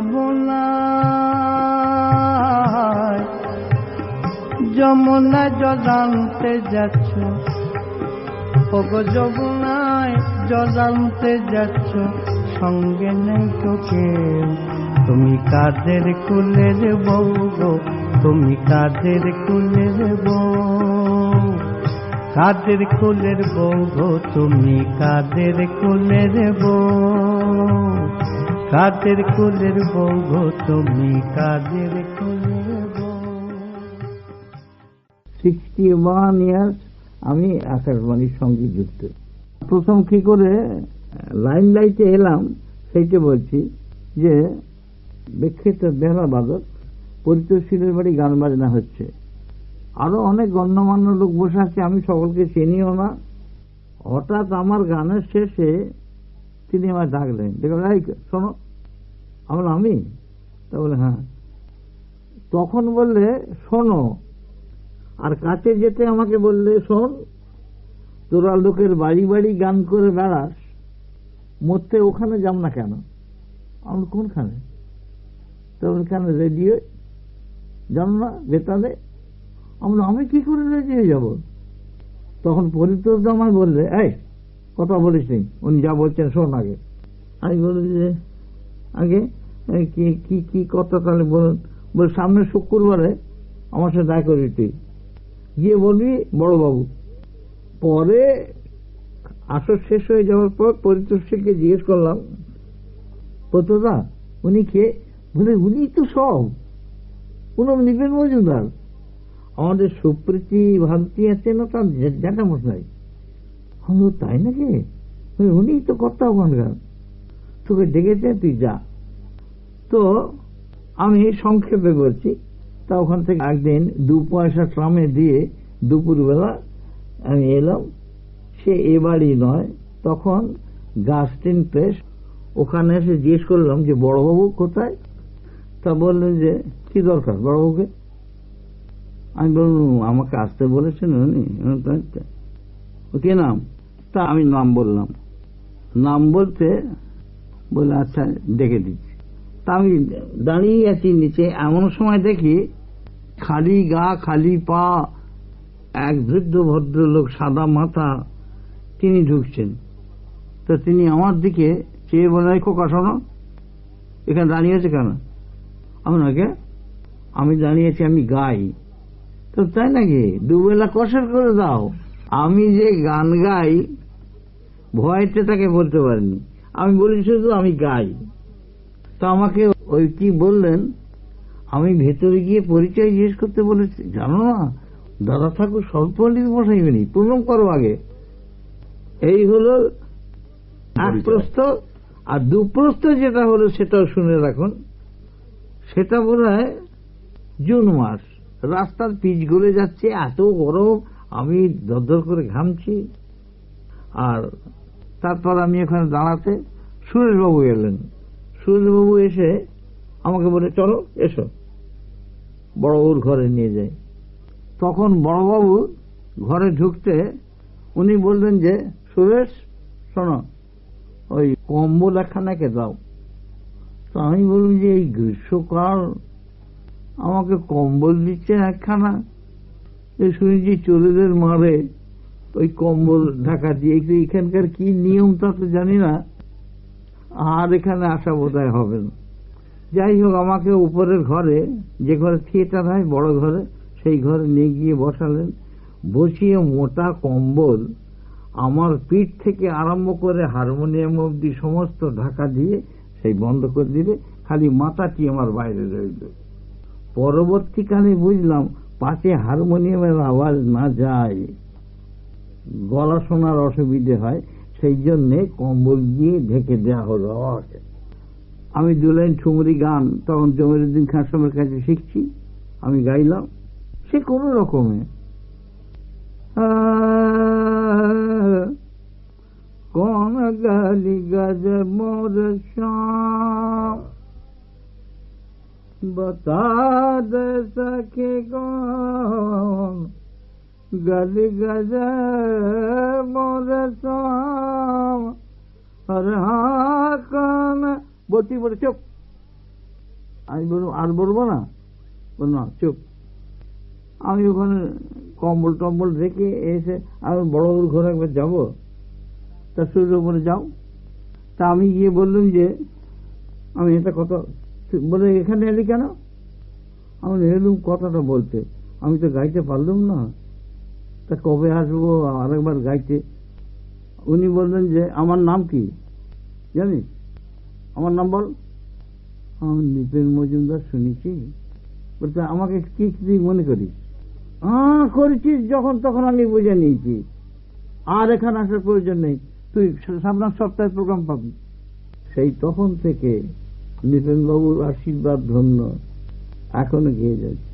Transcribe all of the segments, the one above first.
যমুনায় যমুনা জলান্তে যাচ্ছ। ওগো যমুনায় জলান্তে যাচ্ছ, সঙ্গে নেই তোকে তুমি কাদের কুলের বউ গো, তুমি কাদের কুলের বউ? কাদের কুলের বউ গো, তুমি কাদের কুলের বউ? কাদের কুলের বউ গো তুমি? কাদের কুলের সিক্সটি ওয়ান ইয়ার্স আমি আকাশবাণীর সঙ্গে যুক্ত প্রথম কি করে লাইন লাইটে এলাম, সেইটা বলছি যে, বিখ্যাত বেহলা বাদক পরিতোষীলের বাড়ি গান বাজনা হচ্ছে। আরও অনেক গণ্যমান্য লোক বসে আছে, আমি সকলকে চিনিও না। হঠাৎ আমার গানের শেষে তিনি আমার ডাকলেন শোনো। আমার আমি? তা বলে হ্যাঁ। তখন বললে, শোনো। আর কাছে যেতে আমাকে বললে, শোন, তোরা লোকের বাড়ি বাড়ি গান করে বেড়াস, মরতে ওখানে যাম না কেন? আমি কোনখানে? তখন কেন, রেডিও? জানো না, বেতালে? আমরা আমি কি করে রেডিও যাব? তখন পরিতোষ আমায় বললে, এই কথা বলিস নি। উনি যা বলছেন শোন আগে। আমি বলি যে, আগে কি কি কথা তাহলে বলুন। বল, সামনে শুক্রবারে আমার সাথে দেখা করবি তুই। গিয়ে বলবি বড়বাবু, পরে আসর শেষ হয়ে যাওয়ার পর পরিতোষকে জিজ্ঞেস করলাম, প্রতদা, উনি কে? বলে, উনি তো সব। পুনম নিপেন মজুমদার। আমাদের সুপ্রীতি ভান্তি আছে না তার জ্যাঠা হলো তাই নাকি? উনি তো কর্তা ওখানকার। তোকে ডেকেছে, তুই যা। তো আমি সংক্ষেপে বলছি, তা ওখান থেকে একদিন দু পয়সা ট্রামে দিয়ে দুপুরবেলা আমি এলাম। সে এ বাড়ি নয়, তখন গাস্টিন প্রেস ওখানে এসে জিজ্ঞেস করলাম যে, বড়বাবু কোথায়? তা বললেন যে, কি দরকার বড়বাবুকে? আমি বললাম, আমাকে আসতে বলেছেন উনি। কি নাম? তা আমি নাম বললাম। নাম বলতে বলে আচ্ছা ডেকে দিচ্ছি। তা আমি দাঁড়িয়ে আছি নিচে, এমন সময় দেখি খালি গা, খালি পা, এক বৃদ্ধ ভদ্রলোক সাদা মাথা, তিনি ঢুকছেন। তো তিনি আমার দিকে চেয়ে বলে, "এই খোকা, শোনো, এখানে দাঁড়িয়ে আছে কেন? আমি নাকি আমি দাঁড়িয়েছি আমি গাই। তো তাই নাকি? দুবেলা কষার করে দাও। আমি যে গান গাই ভয়তে তাকে বলতে পারিনি। আমি বলি শুধু আমি গাই। তো আমাকে ওই কি বললেন আমি ভেতরে গিয়ে পরিচয় জিজ্ঞেস করতে বলেছি। জানো না দাদা ঠাকুর স্বল্পলিত বসাইবেনি প্রণাম করো আগে। এই হলো এক প্রস্ত আর দুপ্রস্ত যেটা হলো সেটাও শুনে রাখুন। সেটা বোধ জুন মাস। রাস্তার পিচ গলে যাচ্ছে এত গরম আমি দরদর করে ঘামছি, আর তারপর আমি ওখানে দাঁড়াতে সুরেশবাবু এলেন। সুরেশবাবু এসে আমাকে বলে, চলো, এসো। বড়বাবুর ঘরে নিয়ে যাই। তখন বড়বাবু ঘরে ঢুকতে উনি বললেন যে, সুরেশ, শোনো, ওই কম্বল একখানাকে দাও। তো আমি বললাম যে, এই গ্রীষ্মকাল আমাকে কম্বল দিচ্ছে একখানা? শুনেছি চোরেদের মারে ওই কম্বল ঢাকা দিয়ে। এখানকার কি নিয়ম তা তো জানি না। আর এখানে আসা বোধ হবে না। যাই হোক, আমাকে উপরের ঘরে, যে ঘরে থিয়েটার হয়, বড় ঘরে, সেই ঘরে নিয়ে গিয়ে বসালেন। বসিয়ে মোটা কম্বল, আমার পিঠ থেকে আরম্ভ করে হারমোনিয়াম অব্দি সমস্ত ঢাকা দিয়ে সেই বন্ধ করে দিলে খালি মাথাটি আমার বাইরে রইল। পরবর্তীকালে বুঝলাম পাশে হারমোনিয়ামের আওয়াজ না যায়, গলা শোনার অসুবিধে হয়, সেই জন্যে কম্বল দিয়ে ঢেকে দেওয়া হলো আমি দু লাইন ঠুমরি গান, তখন জমিরুদ্দিন খাসমের কাছে শিখছি, আমি গাইলাম, সে কোন রকমে। কোন গালি গজ মোর শাম बता दे सके कौन गली गज मोर शाम আর হাকান বটি বলে চুপ আমি বললাম আর বলবো না বলল না চুপ আমি ওখানে কম্বল টম্বল রেখে এসে আমি বড় বড় ঘরে একবার যাবো তা সূর্য বলে যাও তা আমি গিয়ে বললাম যে আমি এটা কথা বলে, এখানে এলি কেন? আমি এলুম কথাটা বলতে, আমি তো গাইতে পারলুম না। তা কবে আসব আরেকবার গাইতে? উনি বললেন যে, আমার নাম কি? জানিস? আমার নাম বল। আমি নিপেন মজুমদার শুনেছি। বলতে আমাকে কি তুই মনে করিস? হ্যাঁ করেছিস যখন তখন আমি বুঝে নিয়েছি। আর এখানে আসার প্রয়োজন নেই। তুই সামনের সপ্তাহে প্রোগ্রাম পাবি। সেই তখন থেকে বাবুর আশীর্বাদ ধন্য। এখনও গিয়ে যাচ্ছে।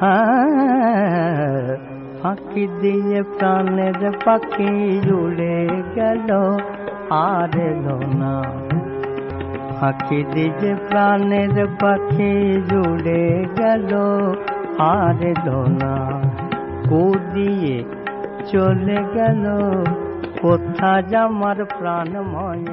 হ্যাঁ, ফাঁকি দিয়ে প্রাণের পাখি উড়ে গেল আর এলো না। ফাঁকি দিয়ে প্রাণের পাখি জুড়ে গেল আর এলো না। কুদিয়ে চলে গেল কোথা জামার প্রাণ ময়